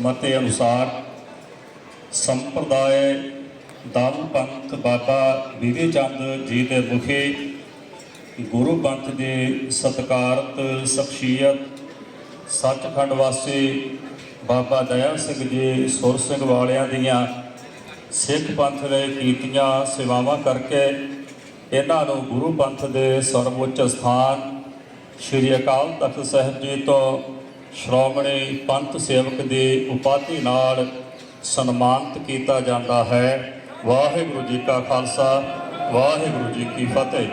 ਮਤੇ ਅਨੁਸਾਰ ਸੰਪਰਦਾਇ ਦਲ ਪੰਥ ਬਾਬਾ ਵਿਧੀ ਚੰਦ ਜੀ ਦੇ ਮੁਖੇ ਗੁਰੂ ਪੰਥ ਦੇ ਸਤਕਾਰਤ ਸ਼ਖਸੀਅਤ ਸੱਚਖੰਡ ਵਾਸੀ ਬਾਬਾ ਦਇਆ ਸਿੰਘ ਜੀ, ਸੁਰ ਸਿੰਘ ਵਾਲਿਆਂ ਦੀਆਂ ਸਿੱਖ ਪੰਥ ਲਈ ਕੀਤੀਆਂ ਸੇਵਾਵਾਂ ਕਰਕੇ ਇਹਨਾਂ ਨੂੰ ਗੁਰੂ ਪੰਥ ਦੇ ਸਰਵਉੱਚ ਸਥਾਨ ਸ੍ਰੀ ਅਕਾਲ ਤਖਤ ਸਾਹਿਬ ਜੀ ਤੋਂ ਸ਼੍ਰੋਮਣੀ ਪੰਥ ਸੇਵਕ ਦੀ ਉਪਾਧੀ ਨਾਲ ਸਨਮਾਨਿਤ ਕੀਤਾ ਜਾਂਦਾ ਹੈ। ਵਾਹਿਗੁਰੂ ਜੀ ਕਾ ਖਾਲਸਾ, ਵਾਹਿਗੁਰੂ ਜੀ ਕੀ ਫਤਿਹ।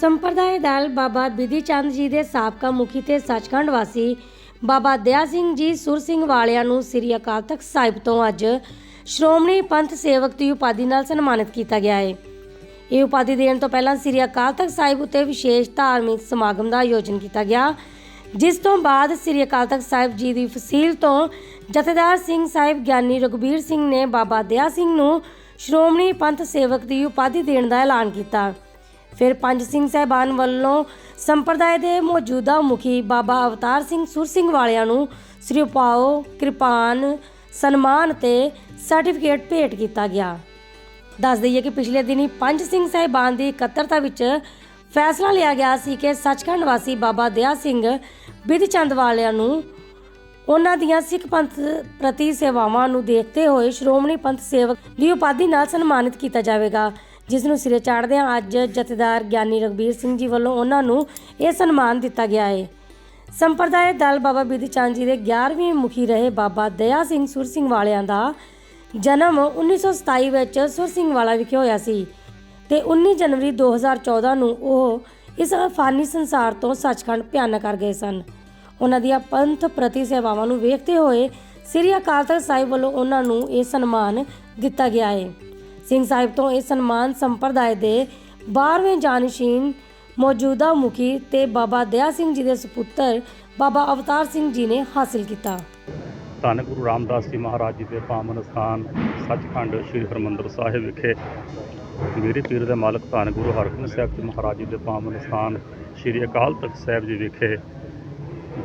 ਸੰਪਰਦਾਇ ਦਲ ਬਾਬਾ ਬਿਧੀ ਚੰਦ ਜੀ ਦੇ ਸਾਬਕਾ ਮੁਖੀ ਤੇ ਸੱਚਖੰਡ ਵਾਸੀ ਬਾਬਾ ਦਇਆ ਸਿੰਘ ਜੀ ਸੁਰ ਸਿੰਘ ਵਾਲਿਆਂ ਨੂੰ ਸ੍ਰੀ ਅਕਾਲ ਤਖਤ ਸਾਹਿਬ ਤੋਂ ਅੱਜ ਸ਼੍ਰੋਮਣੀ ਪੰਥ ਸੇਵਕ ਦੀ ਉਪਾਧੀ ਨਾਲ ਸਨਮਾਨਿਤ ਕੀਤਾ ਗਿਆ ਹੈ। ਇਹ ਉਪਾਧੀ ਦੇਣ ਤੋਂ ਪਹਿਲਾਂ ਸ੍ਰੀ ਅਕਾਲ ਤਖਤ ਸਾਹਿਬ ਉਤੇ ਵਿਸ਼ੇਸ਼ ਧਾਰਮਿਕ ਸਮਾਗਮ ਦਾ ਆਯੋਜਨ ਕੀਤਾ ਗਿਆ। ਜਿਸ ਤੋਂ ਬਾਅਦ ਸ੍ਰੀ ਅਕਾਲ ਤਖਤ ਸਾਹਿਬ ਜੀ ਦੀ ਫਸੀਲ ਤੋਂ ਜਥੇਦਾਰ ਸਿੰਘ ਸਾਹਿਬ ਗਿਆਨੀ ਰਘਬੀਰ ਸਿੰਘ ਨੇ ਬਾਬਾ ਦਇਆ ਸਿੰਘ ਨੂੰ ਸ਼੍ਰੋਮਣੀ ਪੰਥ ਸੇਵਕ ਦੀ ਉਪਾਧੀ ਦੇਣ ਦਾ ਐਲਾਨ ਕੀਤਾ। ਫਿਰ ਪੰਜ ਸਿੰਘ ਸਾਹਿਬਾਨ ਵੱਲੋਂ ਸੰਪਰਦਾਇ ਦੇ ਮੌਜੂਦਾ ਮੁਖੀ ਬਾਬਾ ਅਵਤਾਰ ਸਿੰਘ ਸੁਰ ਸਿੰਘ ਵਾਲਿਆਂ ਨੂੰ ਸ੍ਰੀ ਉਪਾਓ, ਕਿਰਪਾਨ, ਸਨਮਾਨ ਤੇ ਸਰਟੀਫਿਕੇਟ ਭੇਟ ਕੀਤਾ ਗਿਆ। ਦੱਸ ਦਈਏ ਕਿ ਪਿਛਲੇ ਦਿਨੀ ਪੰਜ ਸਿੰਘ ਸਾਹਿਬਾਨ ਦੀ ਇਕੱਤਰਤਾ ਵਿੱਚ ਫੈਸਲਾ ਲਿਆ ਗਿਆ ਸੀ ਕਿ ਸੱਚਖੰਡ ਵਾਸੀ ਬਾਬਾ ਦਇਆ ਸਿੰਘ ਬਿਧ ਚੰਦ ਵਾਲਿਆਂ ਨੂੰ ਉਹਨਾਂ ਦੀਆਂ ਸਿੱਖ ਪੰਥ ਪ੍ਰਤੀ ਸੇਵਾਵਾਂ ਨੂੰ ਦੇਖਦੇ ਹੋਏ ਸ਼੍ਰੋਮਣੀ ਪੰਥ ਸੇਵਕ ਦੀ ਉਪਾਧੀ ਨਾਲ ਸਨਮਾਨਿਤ ਕੀਤਾ ਜਾਵੇਗਾ। ਜਿਸ ਨੂੰ ਸਿਰੇ ਚਾੜਦਿਆਂ ਅੱਜ ਜਥੇਦਾਰ ਗਿਆਨੀ ਰਗਬੀਰ ਸਿੰਘ ਜੀ ਵੱਲੋਂ ਉਹਨਾਂ ਨੂੰ ਇਹ ਸਨਮਾਨ ਦਿੱਤਾ ਗਿਆ ਹੈ। ਸੰਪਰਦਾਇ ਦਲ ਬਾਬਾ ਬਿਧੀ ਚੰਦ ਜੀ ਦੇ 11ਵੇਂ ਮੁਖੀ ਰਹੇ ਬਾਬਾ ਦਇਆ ਸਿੰਘ ਸੁਰ ਸਿੰਘ ਵਾਲਿਆਂ ਦਾ ਜਨਮ 1927 ਵਿੱਚ ਸੁਰ ਸਿੰਘ ਵਾਲਾ ਵਿਖੇ ਹੋਇਆ ਸੀ ਤੇ 19 ਜਨਵਰੀ 2014 ਨੂੰ ਉਹ ਇਸ ਫਾਨੀ ਸੰਸਾਰ ਤੋਂ ਸੱਚਖੰਡ ਭਿਆਨਕ ਕਰ ਗਏ ਸਨ। ਉਹਨਾਂ ਦੀਆਂ ਪੰਥ ਪ੍ਰਤੀ ਸੇਵਾਵਾਂ ਨੂੰ ਵੇਖਦੇ ਹੋਏ ਸ੍ਰੀ ਅਕਾਲ ਤਖਤ ਸਾਹਿਬ ਵੱਲੋਂ ਉਹਨਾਂ ਨੂੰ ਇਹ ਸਨਮਾਨ ਦਿੱਤਾ ਗਿਆ ਹੈ। ਸਿੰਘ ਸਾਹਿਬ ਤੋਂ ਇਹ ਸਨਮਾਨ ਸੰਪਰਦਾਇ ਦੇ 12ਵੇਂ ਜਾਨਸ਼ੀਨ ਮੌਜੂਦਾ ਮੁਖੀ ਤੇ ਬਾਬਾ ਦਇਆ ਸਿੰਘ ਜੀ ਦੇ ਸੁਪੁੱਤਰ ਬਾਬਾ ਅਵਤਾਰ ਸਿੰਘ ਜੀ ਨੇ ਹਾਸਲ ਕੀਤਾ। ਧੰਨ ਗੁਰੂ ਰਾਮਦਾਸ ਜੀ ਮਹਾਰਾਜ ਜੀ ਦੇ ਪਾਵਨ ਸਥਾਨ ਸੱਚਖੰਡ ਸ੍ਰੀ ਹਰਿਮੰਦਰ ਸਾਹਿਬ ਵਿਖੇ ਮੇਰੇ ਪੀਰ ਦੇ ਮਾਲਕ ਧੰਨ ਗੁਰੂ ਹਰਗੋਬਿੰਦ ਸਾਹਿਬ ਜੀ ਮਹਾਰਾਜ ਜੀ ਦੇ ਪਾਵਨ ਸਥਾਨ ਸ੍ਰੀ ਅਕਾਲ ਤਖਤ ਸਾਹਿਬ ਜੀ ਵਿਖੇ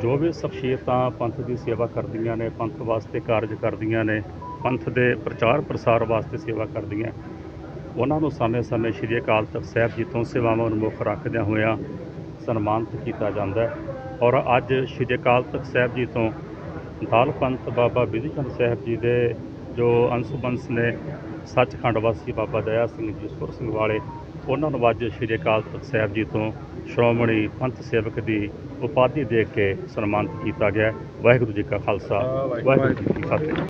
ਜੋ ਵੀ ਸ਼ਖਸੀਅਤਾਂ ਪੰਥ ਦੀ ਸੇਵਾ ਕਰਦੀਆਂ ਨੇ, ਪੰਥ ਵਾਸਤੇ ਕਾਰਜ ਕਰਦੀਆਂ ਨੇ ਪੰਥ ਦੇ ਪ੍ਰਚਾਰ ਪ੍ਰਸਾਰ ਵਾਸਤੇ ਸੇਵਾ ਕਰਦੀਆਂ। ਉਹਨਾਂ ਨੂੰ ਸਮੇਂ-ਸਮੇਂ ਸ੍ਰੀ ਅਕਾਲ ਤਖਤ ਸਾਹਿਬ ਜੀ ਤੋਂ ਸੇਵਾਵਾਂ ਨੂੰ ਮੁੱਖ ਰੱਖਦਿਆਂ ਹੋਇਆਂ ਸਨਮਾਨਿਤ ਕੀਤਾ ਜਾਂਦਾ ਹੈ। ਔਰ ਅੱਜ ਸ੍ਰੀ ਅਕਾਲ ਤਖਤ ਸਾਹਿਬ ਜੀ ਤੋਂ ਦਾਲ ਪੰਥ ਬਾਬਾ ਬਿਧੀ ਚੰਦ ਸਾਹਿਬ ਜੀ ਦੇ ਜੋ ਅੰਸ਼ੂ ਬੰਸ ਨੇ ਸੱਚਖੰਡ ਵਾਸੀ ਬਾਬਾ ਦਇਆ ਸਿੰਘ ਜੀ ਸੁਰ ਸਿੰਘ ਵਾਲੇ ਉਹਨਾਂ ਨੂੰ ਅੱਜ ਸ੍ਰੀ ਅਕਾਲ ਤਖਤ ਸਾਹਿਬ ਜੀ ਤੋਂ ਸ਼੍ਰੋਮਣੀ ਪੰਥ ਸੇਵਕ ਦੀ ਉਪਾਧੀ ਦੇ ਕੇ ਸਨਮਾਨਿਤ ਕੀਤਾ ਗਿਆ। ਵਾਹਿਗੁਰੂ ਜੀ ਕਾ ਖਾਲਸਾ ਵਾਹਿਗੁਰੂ ਜੀ ਕੀ ਫਤਿਹ।